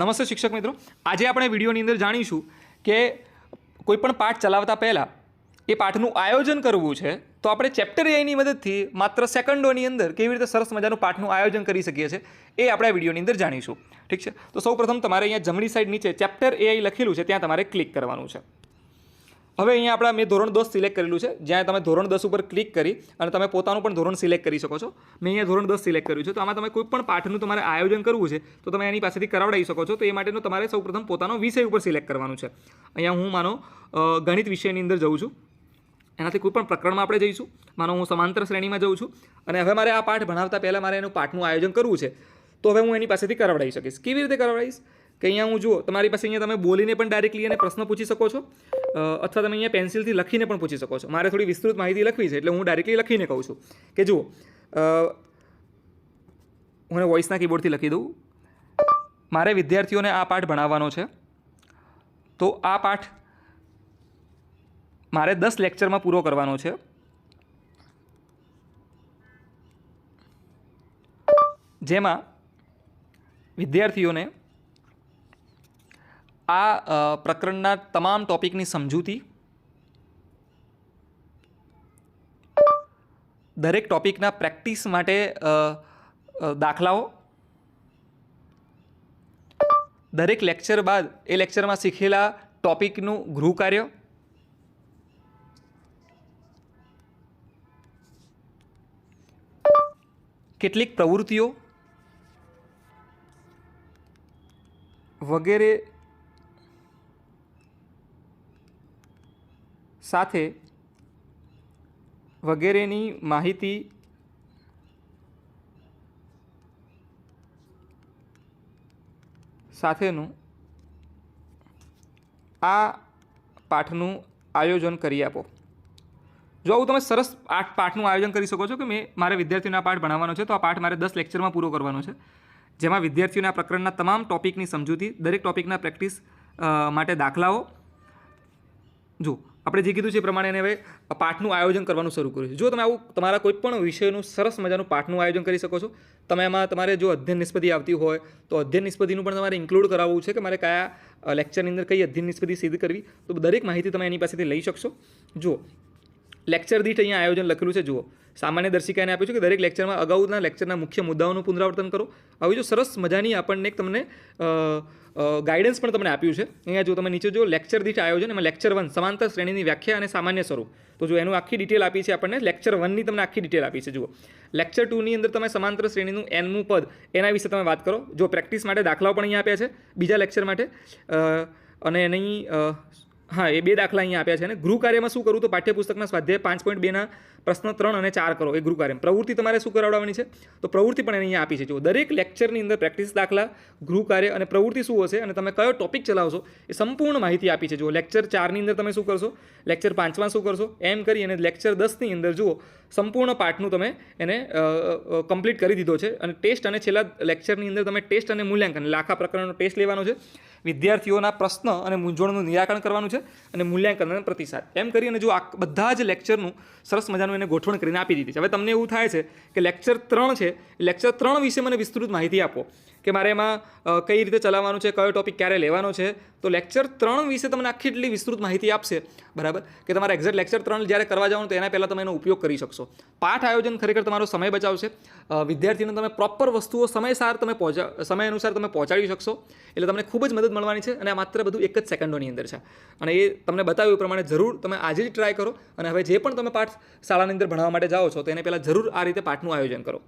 નમસ્તે શિક્ષક મિત્રો. આજે આપણે વિડીયોની અંદર જાણીશું કે કોઈપણ પાઠ ચલાવતા પહેલાં એ પાઠનું આયોજન કરવું છે. તો આપણે ચેપ્ટર એઆઈની મદદથી માત્ર સેકન્ડોની અંદર કેવી રીતે સરસ મજાનું પાઠનું આયોજન કરી શકીએ છીએ એ આપણે વિડીયોની અંદર જાણીશું. ઠીક છે? તો સૌપ્રથમ તમારે અહીંયા જમણી સાઈડ નીચે ચેપ્ટર એઆઈ લખેલું છે, ત્યાં તમારે ક્લિક કરવાનું છે. હવે અહીંયા આપણા મેં ધોરણ દસ સિલેક્ટ કરેલું છે. જ્યાં તમે ધોરણ દસ ઉપર ક્લિક કરી અને તમે પોતાનું પણ ધોરણ સિલેક્ટ કરી શકો છો. મેં અહીંયા ધોરણ દસ સિલેક્ટ કર્યું છે. તો આમાં તમે કોઈ પણ પાઠનું તમારે આયોજન કરવું છે, તો તમે એની પાસેથી કરાવડાવી શકો છો. તો એ માટેનું તમારે સૌપ્રથમ પોતાનો વિષય ઉપર સિલેક્ટ કરવાનું છે. અહીંયા હું માનો ગણિત વિષયની અંદર જઉં છું. એનાથી કોઈ પણ પ્રકરણમાં આપણે જઈશું. માનો હું સમાંતર શ્રેણીમાં જઉં છું. અને હવે મારે આ પાઠ ભણાવતા પહેલાં મારે એનું પાઠનું આયોજન કરવું છે. તો હવે હું એની પાસેથી કરાવડાવી શકીશ. કેવી રીતે કરાવડાવીશ? કે અહીંયા હું જુઓ, તમારી પાસે અહીંયા તમે બોલીને પણ ડાયરેક્ટલી એને પ્રશ્ન પૂછી શકો છો. અથવા તમે અહીંયા પેન્સિલથી લખીને પણ પૂછી શકો છો. મારે થોડી વિસ્તૃત માહિતી લખવી છે એટલે હું ડાયરેક્ટલી લખીને કહું છું. કે જુઓ હું વોઇસના કીબોર્ડથી લખી દઉં. મારે વિદ્યાર્થીઓને આ પાઠ ભણાવવાનો છે. તો આ પાઠ મારે દસ લેક્ચરમાં પૂરો કરવાનો છે. જેમાં વિદ્યાર્થીઓને આ પ્રકરણના તમામ ટોપિકની સમજૂતી દરેક ટોપિકના પ્રેક્ટિસ માટે દાખલાઓ. દરેક લેક્ચર બાદ એ લેક્ચરમાં શીખેલા ટોપિકનું ગૃહ કાર્ય કેટલીક પ્રવૃત્તિઓ વગેરે સાથે વગેરેની માહિતી સાથેનું આ પાઠનું આયોજન કરી આપો. જો આવું તમે સરસ આઠ પાઠનું આયોજન કરી શકો છો કે મેં, મારે વિદ્યાર્થીઓને આ પાઠ ભણાવવાનો છે, તો આ પાઠ મારે દસ લેક્ચરમાં પૂરો કરવાનો છે. જેમાં વિદ્યાર્થીઓના પ્રકરણના તમામ ટોપિકની સમજૂતી, દરેક ટોપિકના પ્રેક્ટિસ માટે દાખલાઓ. જો આપણે જે કીધું છે એ પ્રમાણે એને હવે પાઠનું આયોજન કરવાનું શરૂ કર્યું છે. જો તમે આવું તમારા કોઈ પણ વિષયનું સરસ મજાનું પાઠનું આયોજન કરી શકો છો, તમે એમાં તમારે જો અધ્યયન નિષ્પતિ આવતી હોય, તો અધ્યયન નિષ્પતિનું પણ તમારે ઇન્ક્લુડ કરાવવું છે કે મારે કયા લેક્ચરની અંદર કઈ અધ્યયન નિષ્પતિ સિદ્ધ કરવી, તો દરેક માહિતી તમે એની પાસેથી લઈ શકશો. જુઓ લેક્ચર દીઠ અહીંયા આયોજન લખેલું છે, જુઓ. સામાન્ય દર્શિકાને આપ્યું છે કે દરેક લેક્ચરમાં અગાઉના લેક્ચરના મુખ્ય મુદ્દાઓનું પુનરાવર્તન કરો. આવી જો સરસ મજાની આપણને એક તમને ગાઈડન્સ પણ તમને આપ્યું છે. અહીંયા જો તમે નીચે જો લેક્ચર દીઠ આયોજન, એમાં લેક્ચર વન સમાંતર શ્રેણીની વ્યાખ્યા અને સામાન્ય સ્વરૂપ. તો જો એનું આખી ડિટેલ આપી છે આપણને લેક્ચર વનની તમને આખી ડિટેલ આપી છે, જુઓ. લેક્ચર ટુની અંદર તમે સમાંતર શ્રેણીનું એનમું પદ, એના વિશે તમે વાત કરો. જો પ્રેક્ટિસ માટે દાખલાઓ પણ અહીંયા આપ્યા છે, બીજા લેક્ચર માટે. અને એની હા, એ બે દાખલા અહીંયા આપ્યા છે અને ગૃહ કાર્યમાં શું કરવું તો પાઠ્યપુસ્તકના સ્વાધ્યાય પાંચ પોઈન્ટ બેના પ્રશ્ન ત્રણ અને ચાર કરો, એ ગૃહ કાર્ય પ્રવૃત્તિ તમારે શું કરાવડાવવાની છે? તો પ્રવૃત્તિ પણ અહીંયા આપી છે. જો દરેક લેક્ચરની અંદર પ્રેક્ટિસ દાખલા ગૃહ કાર્ય અને પ્રવૃત્તિ શું હશે અને તમે કયો ટોપિક ચલાવશો એ સંપૂર્ણ માહિતી આપી છે. જો લેક્ચર ચારની અંદર તમે શું કરશો? લેક્ચર પાંચમાં શું કરશો? એમ કરી અને લેક્ચર દસની અંદર જુઓ, સંપૂર્ણ પાઠનું તમે એને કમ્પ્લીટ કરી દીધો છે અને ટેસ્ટ અને છેલ્લા લેક્ચરની અંદર તમે ટેસ્ટ અને મૂલ્યાંકન, લાખા પ્રકરણનો ટેસ્ટ લેવાનો છે. વિદ્યાર્થીઓના પ્રશ્ન અને મૂંઝવણનું નિરાકરણ કરવાનું છે અને મૂલ્યાંકન પ્રતિસાદ. એમ કરી અને જો આ બધા જ લેક્ચરનું સરસ મજાનું એને ગોઠવણ કરીને આપી દીધી છે. હવે તમને એવું થાય છે કે લેક્ચર ત્રણ છે. લેક્ચર ત્રણ વિશે મને વિસ્તૃત માહિતી આપો. કે મારે એમાં કઈ રીતે ચલાવવાનું છે, કયો ટોપિક ક્યારે લેવાનો છે, તો લેક્ચર ત્રણ વિશે તમને આખી એટલી વિસ્તૃત માહિતી આપશે, બરાબર? કે તમારે એક્ઝેક્ટ લેક્ચર ત્રણ જ્યારે કરવા જવાનું, તો એના પહેલાં તમે એનો ઉપયોગ કરી શકશો. પાઠ આયોજન ખરેખર તમારો સમય બચાવશે. વિદ્યાર્થીને તમે પ્રોપર વસ્તુઓ સમયસાર તમે પહોંચા, સમય અનુસાર તમે પહોંચાડી શકશો. એટલે તમને ખૂબ જ મદદ મળવાની છે અને આ માત્ર બધું એક જ સેકન્ડોની અંદર છે. અને એ તમને બતાવ્યું પ્રમાણે જરૂર તમે આજે જ ટ્રાય કરો અને હવે જે પણ તમે પાઠ શાળાની અંદર ભણાવવા માટે જાઓ છો, તો એને પહેલાં જરૂર આ રીતે પાઠનું આયોજન કરો.